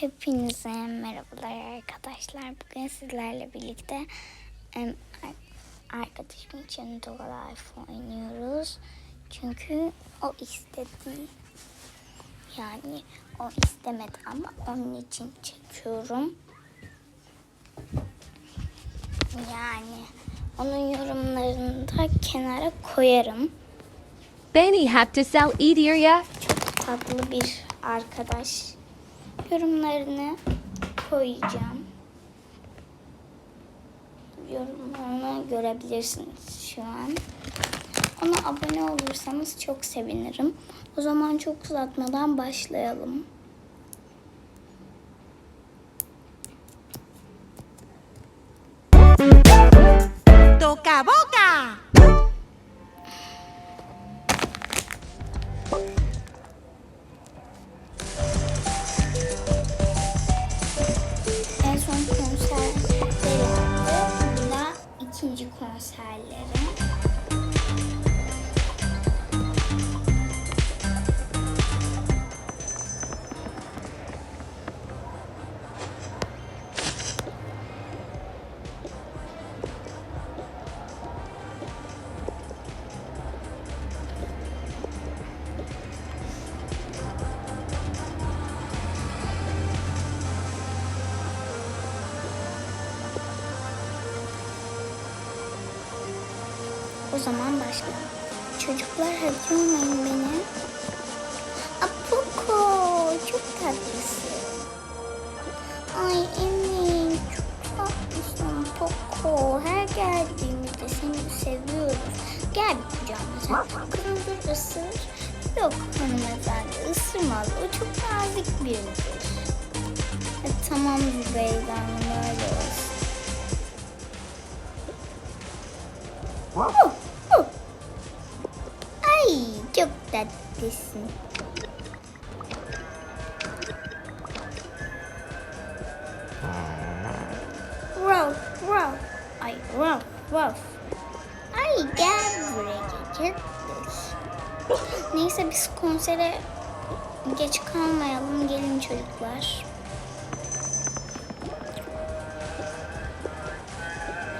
Hepinize merhabalar arkadaşlar. Bugün sizlerle birlikte arkadaşım için Double Life oynuyoruz. Çünkü o istedi. Yani o istemedi ama onun için çekiyorum. Yani onun yorumlarını da kenara koyarım. Benny have to sell. Çok tatlı bir arkadaş. Yorumlarını koyacağım. Yorumlarını görebilirsiniz şu an. Ona abone olursanız çok sevinirim. O zaman çok uzatmadan başlayalım. İkinci O zaman başlayalım. Çocuklar hadi olmayın beni. Apoko çok tatlısın. Ay Emin çok tatlısın Poco. Her geldiğimizde seni seviyoruz. Gel bir. Kızım dur ısır. Yok hanımefendi ısırmaz. O çok nazik biridir. E, tamam Zübeyde Hanım öyle olsun. Oh, çok tatlısın. Wow, wow. Ay wow, wow. Ay gel buraya gel. Neyse biz konsere geç kalmayalım. Gelin çocuklar.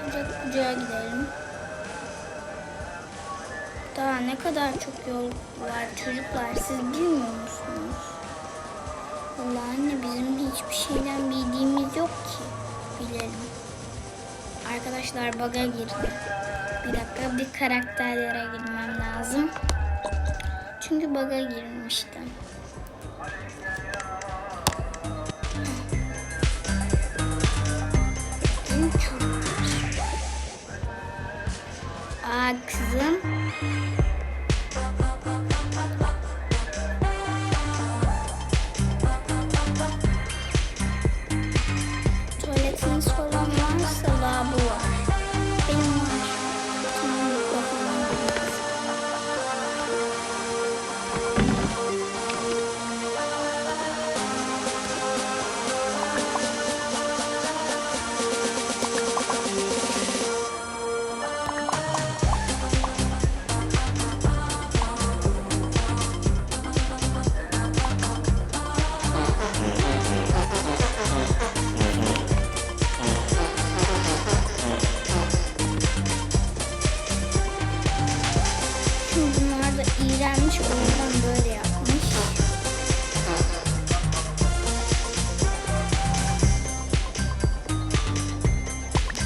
Kucak kucağa gidelim. Daha ne kadar çok yol var çocuklar siz bilmiyor musunuz? Vallahi anne bizim hiçbir şeyden bildiğimiz yok ki. Bilelim. Arkadaşlar baga girdi. Bir dakika bir karakterlere girmem lazım. Çünkü baga girmiştim. Aa kızım.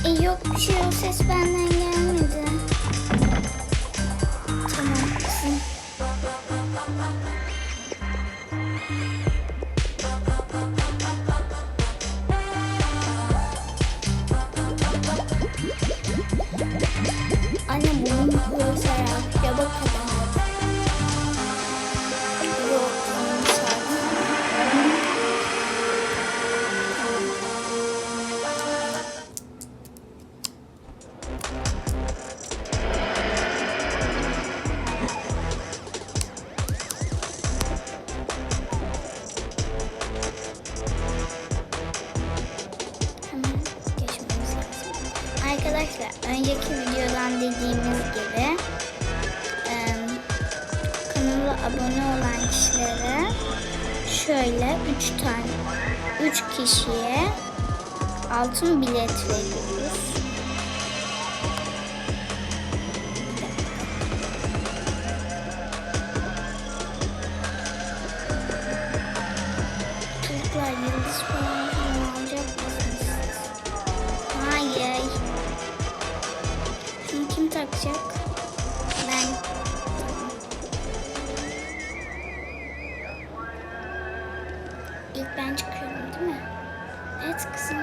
Yok bir şey o ses benden gelmedi. 3 tane 3 kişiye altın bilet veriyoruz. ben çıkıyorum değil mi? Evet kızım.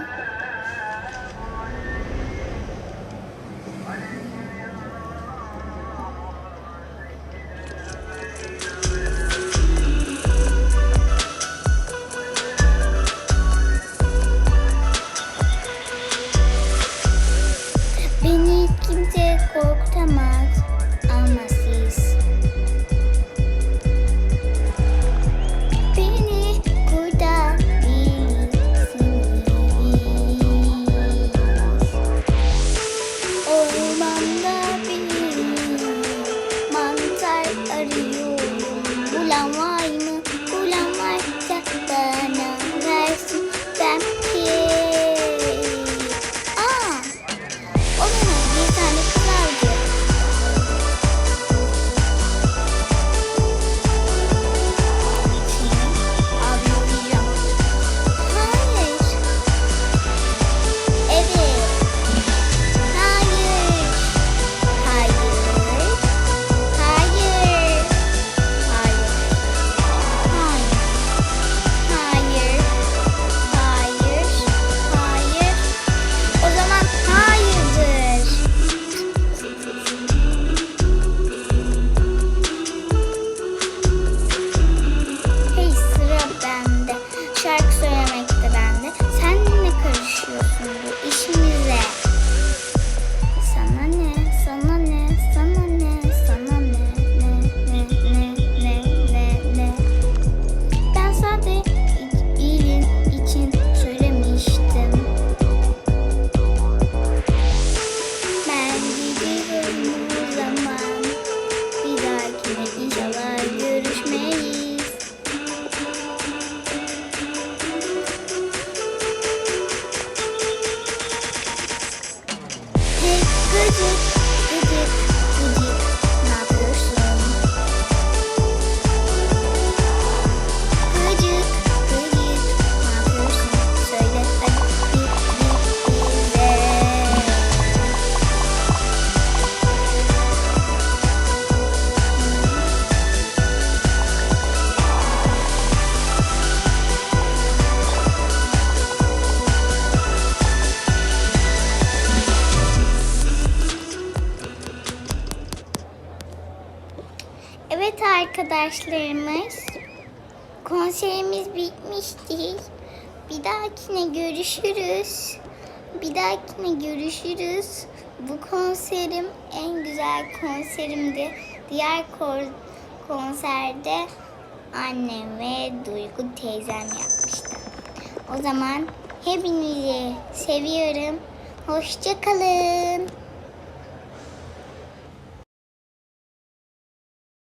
Thank you. Evet arkadaşlarımız konserimiz bitmiş değil. Bir dahakine görüşürüz. Bir dahakine görüşürüz. Bu konserim en güzel konserimdi. Diğer konserde annem ve Duygu teyzem yapmıştı. O zaman hepinizi seviyorum. Hoşçakalın.